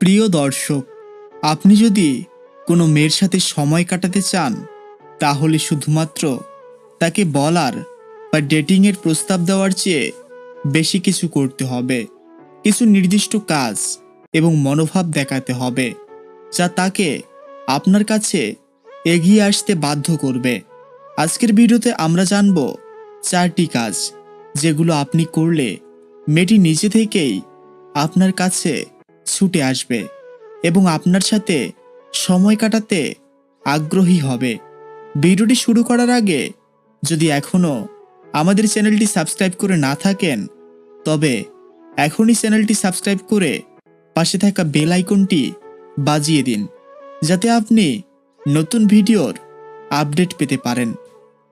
প্রিয় দর্শক, আপনি যদি কোনো মেয়ের সাথে সময় কাটাতে চান, তাহলে শুধুমাত্র তাকে বলার বা ডেটিংয়ের প্রস্তাব দেওয়ার চেয়ে বেশি কিছু করতে হবে। কিছু নির্দিষ্ট কাজ এবং মনোভাব দেখাতে হবে, যা তাকে আপনার কাছে এগিয়ে আসতে বাধ্য করবে। আজকের ভিডিওতে আমরা জানব চারটি কাজ, যেগুলো আপনি করলে মেয়েটি নিজে থেকেই আপনার কাছে ছুটে আসবে এবং আপনার সাথে সময় কাটাতে আগ্রহী হবে। ভিডিওটি শুরু করার আগে যদি এখনও আমাদের চ্যানেলটি সাবস্ক্রাইব করে না থাকেন, তবে এখনই চ্যানেলটি সাবস্ক্রাইব করে পাশে থাকা বেল আইকনটি বাজিয়ে দিন, যাতে আপনি নতুন ভিডিওর আপডেট পেতে পারেন।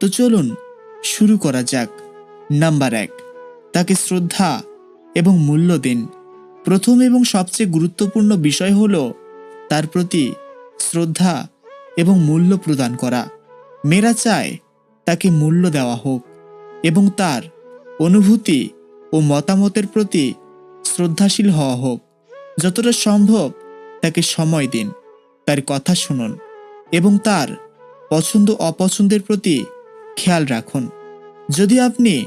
তো চলুন শুরু করা যাক। নাম্বার এক, তাকে শ্রদ্ধা এবং মূল্য দিন। প্রথম এবং সবচেয়ে গুরুত্বপূর্ণ বিষয় হল তার প্রতি শ্রদ্ধা এবং মূল্য প্রদান করা। মেয়েরা চায় তাকে মূল্য দেওয়া হোক এবং তার অনুভূতি ও মতামতের প্রতি শ্রদ্ধাশীল হওয়া হোক। যতটা সম্ভব তাকে সময় দিন, তার কথা শুনুন এবং তার পছন্দ অপছন্দের প্রতি খেয়াল রাখুন। যদি আপনি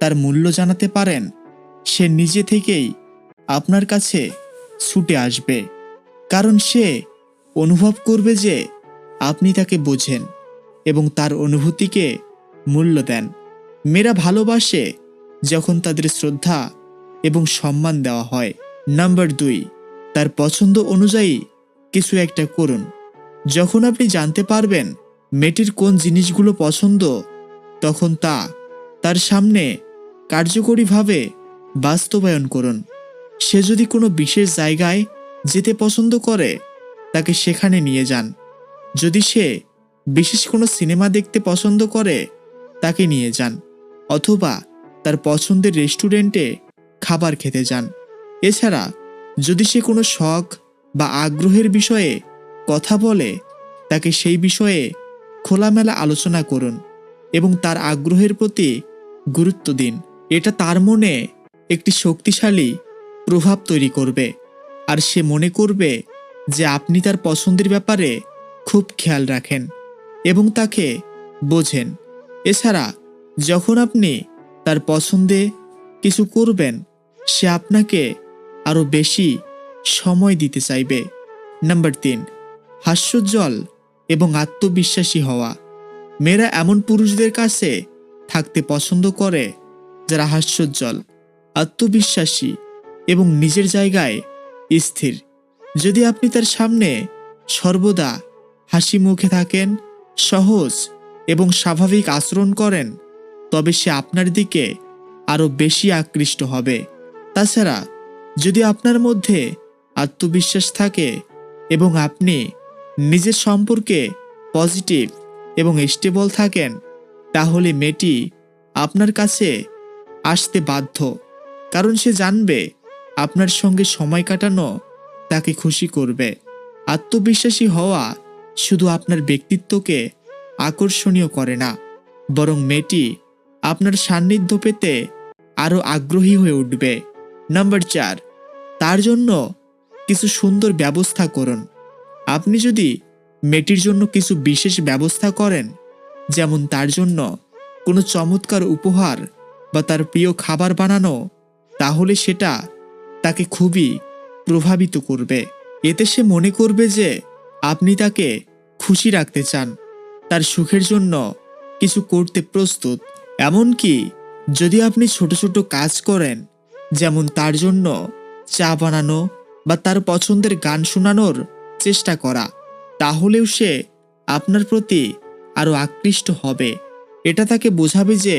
তার মূল্য জানাতে পারেন, সে নিজে থেকেই আপনার কাছে ছুটে আসবে, কারণ সে অনুভব করবে যে আপনি তাকে বোঝেন এবং তার অনুভূতিকে মূল্য দেন। মেয়েরা ভালোবাসে যখন তাদের শ্রদ্ধা এবং সম্মান দেওয়া হয়। নাম্বার দুই, তার পছন্দ অনুযায়ী কিছু একটা করুন। যখন আপনি জানতে পারবেন মেয়েটির কোন জিনিসগুলো পছন্দ, তখন তা তার সামনে কার্যকরীভাবে বাস্তবায়ন করুন। সে যদি কোনো বিশেষ জায়গায় যেতে পছন্দ করে, তাকে সেখানে নিয়ে যান। যদি সে বিশেষ কোনো সিনেমা দেখতে পছন্দ করে, তাকে নিয়ে যান, অথবা তার পছন্দের রেস্টুরেন্টে খাবার খেতে যান। এছাড়া যদি সে কোনো শখ বা আগ্রহের বিষয়ে কথা বলে, তাকে সেই বিষয়ে খোলামেলা আলোচনা করুন এবং তার আগ্রহের প্রতি গুরুত্ব দিন। এটা তার মনে একটি শক্তিশালী প্রভাব তৈরি করবে। আর সে মনে করবে যে আপনি তার পছন্দের ব্যাপারে খুব খেয়াল রাখেন এবং তাকে বোঝেন। এছাড়া যখন আপনি তার পছন্দে কিছু করবেন, সে আপনাকে আরও বেশি সময় দিতে চাইবে। নাম্বার তিন, হাস্যোজ্জ্বল এবং আত্মবিশ্বাসী হওয়া। মেয়েরা এমন পুরুষদের কাছে থাকতে পছন্দ করে যারা হাস্যোজ্জ্বল, আত্মবিশ্বাসী এবং নিজের জায়গায় স্থির। যদি আপনি তার সামনে সর্বদা হাসি মুখে থাকেন, সহজ এবং স্বাভাবিক আচরণ করেন, তবে সে আপনার দিকে আরও বেশি আকৃষ্ট হবে। তাছাড়া যদি আপনার মধ্যে আত্মবিশ্বাস থাকে এবং আপনি নিজের সম্পর্কে পজিটিভ এবং স্টেবল থাকেন, তাহলে মেয়েটি আপনার কাছে আসতে বাধ্য, কারণ সে জানবে আপনার সঙ্গে সময় কাটানো তাকে খুশি করবে। আত্মবিশ্বাসী হওয়া শুধু আপনার ব্যক্তিত্বকে আকর্ষণীয় করে না, বরং মেয়েটি আপনার সান্নিধ্য পেতে আরও আগ্রহী হয়ে উঠবে। নাম্বার চার, তার জন্য কিছু সুন্দর ব্যবস্থা করুন। আপনি যদি মেয়েটির জন্য কিছু বিশেষ ব্যবস্থা করেন, যেমন তার জন্য কোনো চমৎকার উপহার বা তার প্রিয় খাবার বানানো, তাহলে সেটা তাকে খুবই প্রভাবিত করবে। এতে সে মনে করবে যে, আপনি তাকে খুশি রাখতে চান। তার সুখের জন্য কিছু করতে প্রস্তুত। এমনকি যদি আপনি ছোট ছোট কাজ করেন, যেমন তার জন্য চা বানানো বা তার পছন্দের গান শোনানোর চেষ্টা করা, তাহলেও সে আপনার প্রতি আরও আকৃষ্ট হবে। এটা তাকে বোঝাবে যে,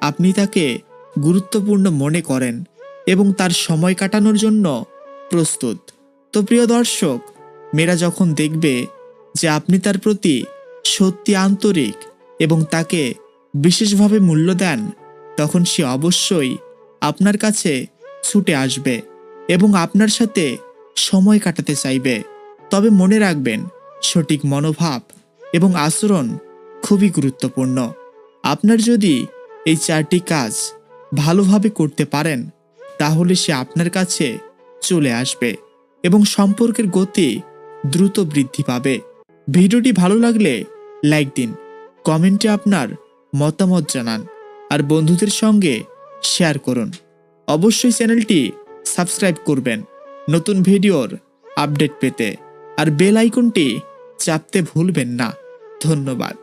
আপনি তাকে গুরুত্বপূর্ণ মনে করেন। এবং তার সময় কাটানোর জন্য প্রস্তুত। তো প্রিয় দর্শক, মেয়েরা যখন দেখবে যে আপনি তার প্রতি সত্যি আন্তরিক এবং তাকে বিশেষভাবে মূল্য দেন, তখন সে অবশ্যই আপনার কাছে ছুটে আসবে এবং আপনার সাথে সময় কাটাতে চাইবে। তবে মনে রাখবেন, সঠিক মনোভাব এবং আচরণ খুবই গুরুত্বপূর্ণ। আপনার যদি এই চারটি কাজ ভালোভাবে করতে পারেন তাহলে সে আপনার কাছে চলে আসবে এবং সম্পর্কের গতি দ্রুত বৃদ্ধি পাবে। ভিডিওটি ভালো লাগলে লাইক দিন, কমেন্টে আপনার মতামত জানান আর বন্ধুদের সঙ্গে শেয়ার করুন। অবশ্যই চ্যানেলটি সাবস্ক্রাইব করবেন নতুন ভিডিওর আপডেট পেতে আর বেল আইকনটি চাপতে ভুলবেন না। ধন্যবাদ।